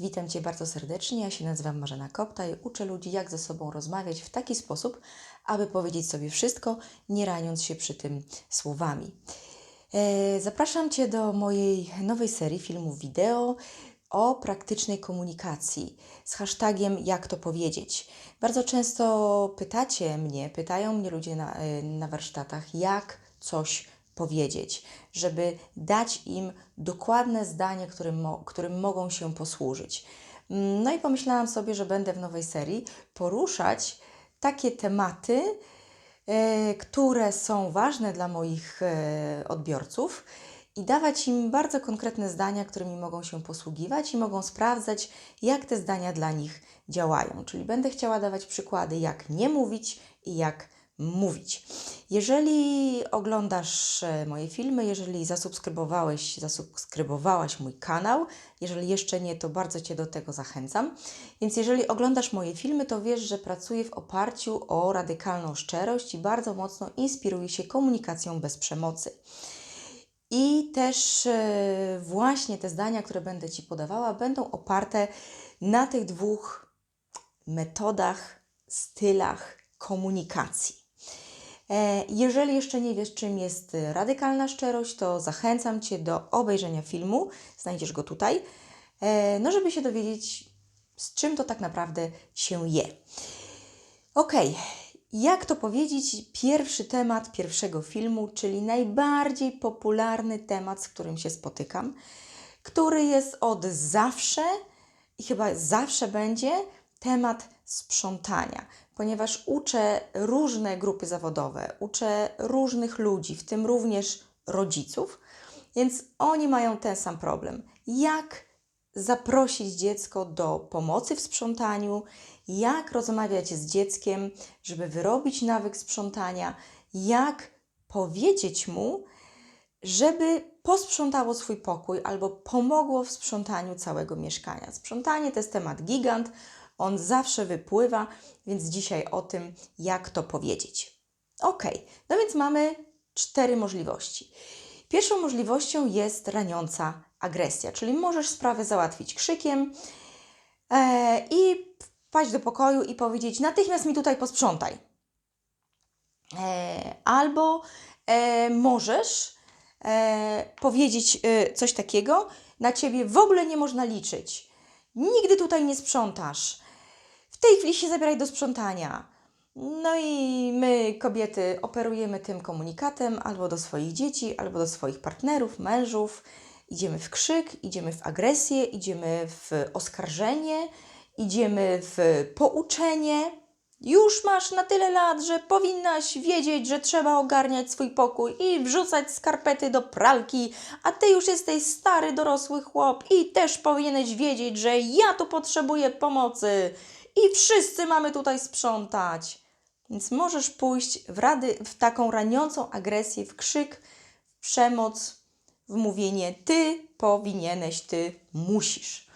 Witam Cię bardzo serdecznie. Ja się nazywam Marzena Kopta i uczę ludzi, jak ze sobą rozmawiać w taki sposób, aby powiedzieć sobie wszystko, nie raniąc się przy tym słowami. E, Zapraszam Cię do mojej nowej serii filmów wideo o praktycznej komunikacji z hashtagiem jak to powiedzieć. Bardzo często pytacie mnie, pytają mnie ludzie na, e, na warsztatach, jak coś powiedzieć, żeby dać im dokładne zdanie, którym, mo- którym mogą się posłużyć. Mm, No i pomyślałam sobie, że będę w nowej serii poruszać takie tematy, e, które są ważne dla moich e, odbiorców i dawać im bardzo konkretne zdania, którymi mogą się posługiwać i mogą sprawdzać, jak te zdania dla nich działają. Czyli będę chciała dawać przykłady, jak nie mówić i jak mówić. Jeżeli oglądasz e, moje filmy, jeżeli zasubskrybowałeś, zasubskrybowałaś mój kanał, jeżeli jeszcze nie, to bardzo Cię do tego zachęcam. Więc jeżeli oglądasz moje filmy, to wiesz, że pracuję w oparciu o radykalną szczerość i bardzo mocno inspiruję się komunikacją bez przemocy. I też e, właśnie te zdania, które będę Ci podawała, będą oparte na tych dwóch metodach, stylach komunikacji. E, Jeżeli jeszcze nie wiesz, czym jest radykalna szczerość, to zachęcam Cię do obejrzenia filmu. Znajdziesz go tutaj, e, no żeby się dowiedzieć, z czym to tak naprawdę się je. Ok, jak to powiedzieć? Pierwszy temat pierwszego filmu, czyli najbardziej popularny temat, z którym się spotykam, który jest od zawsze i chyba zawsze będzie temat sprzątania, ponieważ uczę różne grupy zawodowe, uczę różnych ludzi, w tym również rodziców, więc oni mają ten sam problem. Jak zaprosić dziecko do pomocy w sprzątaniu, jak rozmawiać z dzieckiem, żeby wyrobić nawyk sprzątania, jak powiedzieć mu, żeby posprzątało swój pokój albo pomogło w sprzątaniu całego mieszkania. Sprzątanie to jest temat gigant, on zawsze wypływa, więc dzisiaj o tym, jak to powiedzieć. Ok, no więc mamy cztery możliwości. Pierwszą możliwością jest raniąca agresja, czyli możesz sprawę załatwić krzykiem e, i wpaść do pokoju i powiedzieć: Natychmiast mi tutaj posprzątaj. E, albo e, możesz e, powiedzieć e, coś takiego: Na ciebie w ogóle nie można liczyć. Nigdy tutaj nie sprzątasz. W tej chwili się zabieraj do sprzątania. No i my, kobiety, operujemy tym komunikatem albo do swoich dzieci, albo do swoich partnerów, mężów. Idziemy w krzyk, idziemy w agresję, idziemy w oskarżenie, idziemy w pouczenie. Już masz na tyle lat, że powinnaś wiedzieć, że trzeba ogarniać swój pokój i wrzucać skarpety do pralki, a ty już jesteś stary, dorosły chłop i też powinieneś wiedzieć, że ja tu potrzebuję pomocy i wszyscy mamy tutaj sprzątać. Więc możesz pójść w, rady, w taką raniącą agresję, w krzyk, w przemoc, w mówienie ty powinieneś, ty musisz.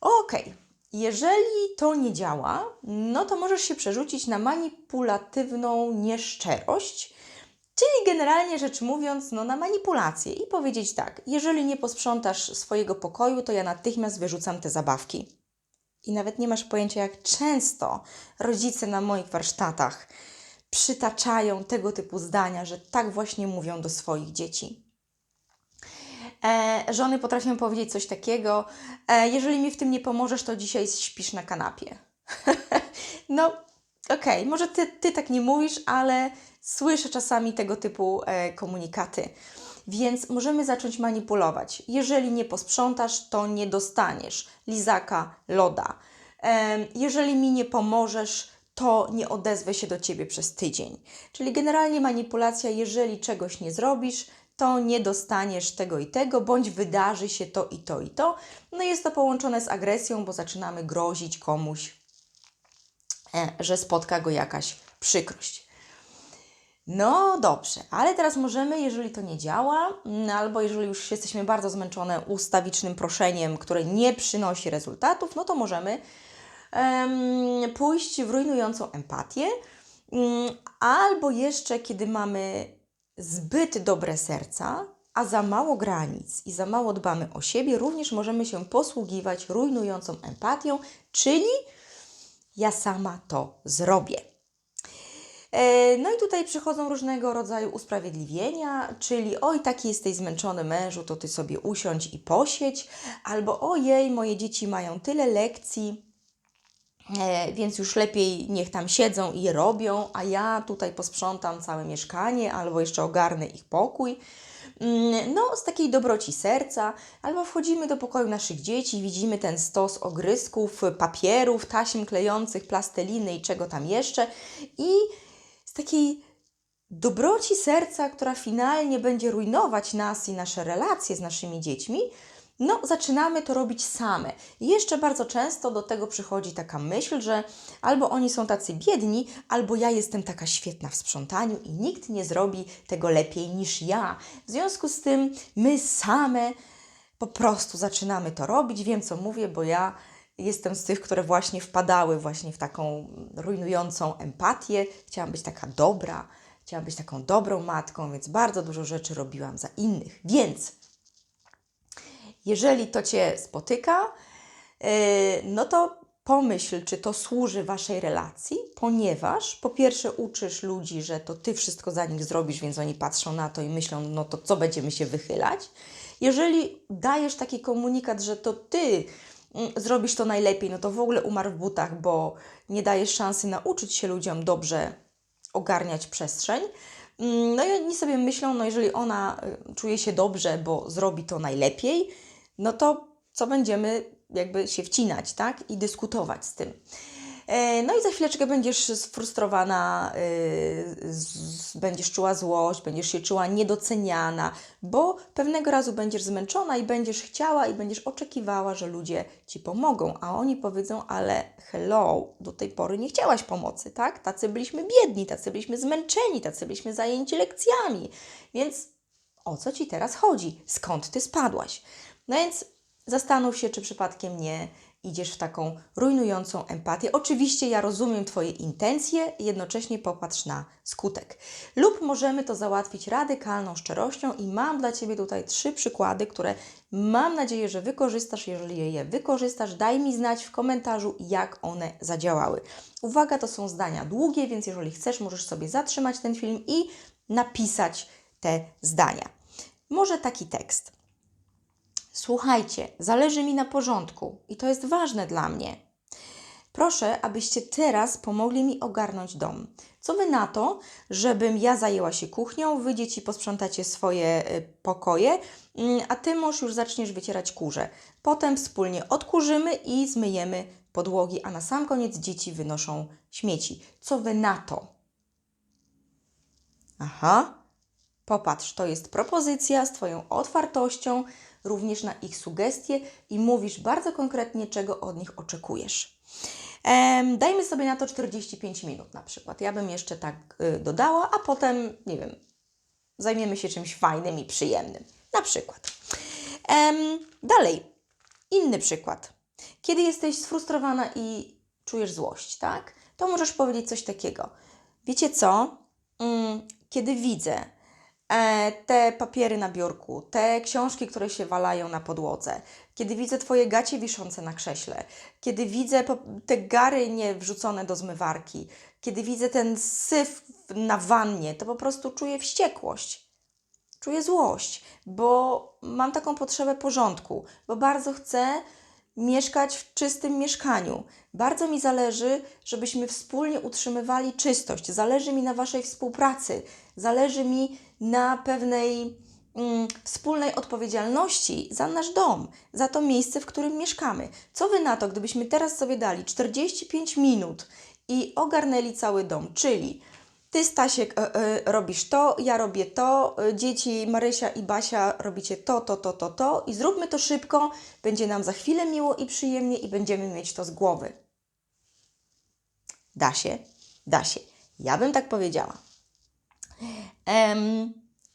Okej, jeżeli to nie działa, no to możesz się przerzucić na manipulatywną nieszczerość, czyli generalnie rzecz mówiąc, no na manipulację i powiedzieć tak: jeżeli nie posprzątasz swojego pokoju, to ja natychmiast wyrzucam te zabawki. I nawet nie masz pojęcia, jak często rodzice na moich warsztatach przytaczają tego typu zdania, że tak właśnie mówią do swoich dzieci. E, żony potrafią powiedzieć coś takiego: e, Jeżeli mi w tym nie pomożesz, to dzisiaj śpisz na kanapie. no, okej, może ty, ty tak nie mówisz, ale słyszę czasami tego typu e, komunikaty. Więc możemy zacząć manipulować. Jeżeli nie posprzątasz, to nie dostaniesz lizaka, loda. Jeżeli mi nie pomożesz, to nie odezwę się do ciebie przez tydzień. Czyli generalnie manipulacja, jeżeli czegoś nie zrobisz, to nie dostaniesz tego i tego, bądź wydarzy się to i to i to. No jest to połączone z agresją, bo zaczynamy grozić komuś, e, że spotka go jakaś przykrość. No dobrze, ale teraz możemy, jeżeli to nie działa, mm, albo jeżeli już jesteśmy bardzo zmęczone ustawicznym proszeniem, które nie przynosi rezultatów, no to możemy em, pójść w rujnującą empatię, mm, albo jeszcze kiedy mamy zbyt dobre serca, a za mało granic i za mało dbamy o siebie, również możemy się posługiwać rujnującą empatią, czyli ja sama to zrobię. E, No i tutaj przychodzą różnego rodzaju usprawiedliwienia, czyli oj, taki jesteś zmęczony mężu, to ty sobie usiądź i posiedź, albo ojej, moje dzieci mają tyle lekcji, e, więc już lepiej niech tam siedzą i robią, a ja tutaj posprzątam całe mieszkanie, albo jeszcze ogarnę ich pokój. Mm, No, z takiej dobroci serca, albo wchodzimy do pokoju naszych dzieci, widzimy ten stos ogrysków, papierów, taśm klejących, plasteliny i czego tam jeszcze, i takiej dobroci serca, która finalnie będzie rujnować nas i nasze relacje z naszymi dziećmi, no zaczynamy to robić same. I jeszcze bardzo często do tego przychodzi taka myśl, że albo oni są tacy biedni, albo ja jestem taka świetna w sprzątaniu i nikt nie zrobi tego lepiej niż ja. W związku z tym my same po prostu zaczynamy to robić. Wiem, co mówię, bo ja jestem z tych, które właśnie wpadały właśnie w taką rujnującą empatię. Chciałam być taka dobra, chciałam być taką dobrą matką, więc bardzo dużo rzeczy robiłam za innych. Więc jeżeli to Cię spotyka, yy, no to pomyśl, czy to służy Waszej relacji, ponieważ po pierwsze uczysz ludzi, że to Ty wszystko za nich zrobisz, więc oni patrzą na to i myślą, no to co będziemy się wychylać. Jeżeli dajesz taki komunikat, że to Ty zrobisz to najlepiej, no to w ogóle umarł w butach, bo nie dajesz szansy nauczyć się ludziom dobrze ogarniać przestrzeń. Mm, No i oni sobie myślą, no jeżeli ona y, czuje się dobrze, bo zrobi to najlepiej, no to co będziemy jakby się wcinać, tak? I dyskutować z tym. E, No i za chwileczkę będziesz sfrustrowana, z- będziesz czuła złość, będziesz się czuła niedoceniana, bo pewnego razu będziesz zmęczona i będziesz chciała i będziesz oczekiwała, że ludzie ci pomogą, a oni powiedzą, ale hello, do tej pory nie chciałaś pomocy, tak? Tacy byliśmy biedni, tacy byliśmy zmęczeni, tacy byliśmy zajęci lekcjami, więc o co ci teraz chodzi? Skąd ty spadłaś? No więc zastanów się, czy przypadkiem nie idziesz w taką rujnującą empatię. Oczywiście ja rozumiem Twoje intencje, jednocześnie popatrz na skutek. Lub możemy to załatwić radykalną szczerością i mam dla Ciebie tutaj trzy przykłady, które mam nadzieję, że wykorzystasz. Jeżeli je wykorzystasz, daj mi znać w komentarzu, jak one zadziałały. Uwaga, to są zdania długie, więc jeżeli chcesz, możesz sobie zatrzymać ten film i napisać te zdania. Może taki tekst. Słuchajcie, zależy mi na porządku i to jest ważne dla mnie. Proszę, abyście teraz pomogli mi ogarnąć dom. Co wy na to, żebym ja zajęła się kuchnią, wy dzieci posprzątacie swoje y, pokoje, mm, a ty mąż już zaczniesz wycierać kurze. Potem wspólnie odkurzymy i zmyjemy podłogi, a na sam koniec dzieci wynoszą śmieci. Co wy na to? Aha, Popatrz, to jest propozycja z Twoją otwartością również na ich sugestie i mówisz bardzo konkretnie, czego od nich oczekujesz. Dajmy sobie na to 45 minut na przykład. Ja bym jeszcze tak y, dodała, a potem, nie wiem, zajmiemy się czymś fajnym i przyjemnym. Na przykład. Dalej, inny przykład. Kiedy jesteś sfrustrowana i czujesz złość, tak? To możesz powiedzieć coś takiego. Wiecie co? Mm, kiedy widzę te papiery na biurku, te książki, które się walają na podłodze, kiedy widzę Twoje gacie wiszące na krześle, kiedy widzę te gary nie wrzucone do zmywarki, kiedy widzę ten syf na wannie, to po prostu czuję wściekłość. Czuję złość, bo mam taką potrzebę porządku, bo bardzo chcę mieszkać w czystym mieszkaniu. Bardzo mi zależy, żebyśmy wspólnie utrzymywali czystość. Zależy mi na Waszej współpracy. Zależy mi na pewnej mm, wspólnej odpowiedzialności za nasz dom, za to miejsce, w którym mieszkamy. Co Wy na to, gdybyśmy teraz sobie dali 45 minut i ogarnęli cały dom, czyli ty, Stasiek, e, e, robisz to, ja robię to, e, dzieci Marysia i Basia robicie to, to, to, to, to i zróbmy to szybko, będzie nam za chwilę miło i przyjemnie i będziemy mieć to z głowy. Da się? Da się. Ja bym tak powiedziała.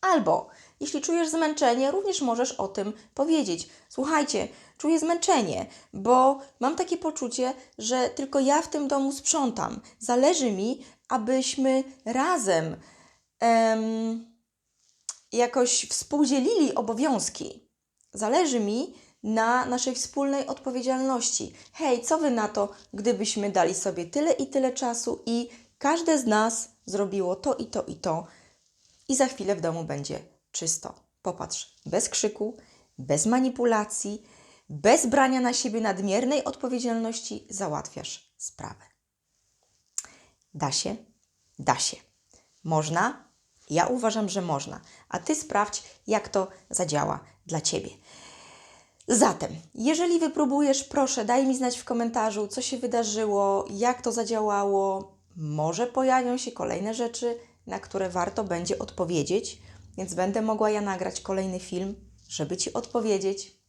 Albo jeśli czujesz zmęczenie, również możesz o tym powiedzieć. Słuchajcie, czuję zmęczenie, bo mam takie poczucie, że tylko ja w tym domu sprzątam. Zależy mi, abyśmy razem em, jakoś współdzielili obowiązki. Zależy mi na naszej wspólnej odpowiedzialności. Hej, co wy na to, gdybyśmy dali sobie tyle i tyle czasu i każde z nas zrobiło to i to i to, i za chwilę w domu będzie czysto. Popatrz, bez krzyku, bez manipulacji, bez brania na siebie nadmiernej odpowiedzialności załatwiasz sprawę. Da się? Da się. Można? Ja uważam, że można. A ty sprawdź, jak to zadziała dla ciebie. Zatem, jeżeli wypróbujesz, proszę daj mi znać w komentarzu, co się wydarzyło, jak to zadziałało. Może pojawią się kolejne rzeczy, na które warto będzie odpowiedzieć, więc będę mogła ja nagrać kolejny film, żeby Ci odpowiedzieć,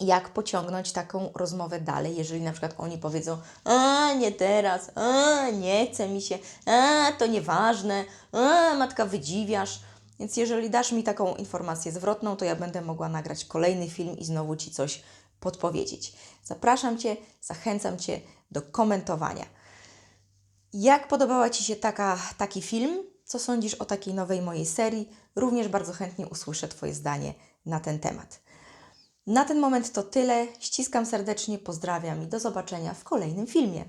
jak pociągnąć taką rozmowę dalej, jeżeli na przykład oni powiedzą, a nie teraz, a nie chce mi się, a to nieważne, a matka wydziwiasz. Więc jeżeli dasz mi taką informację zwrotną, to ja będę mogła nagrać kolejny film i znowu Ci coś podpowiedzieć. Zapraszam Cię, zachęcam Cię do komentowania. Jak podobała Ci się taka, taki film? Co sądzisz o takiej nowej mojej serii? Również bardzo chętnie usłyszę Twoje zdanie na ten temat. Na ten moment to tyle. Ściskam serdecznie, pozdrawiam i do zobaczenia w kolejnym filmie.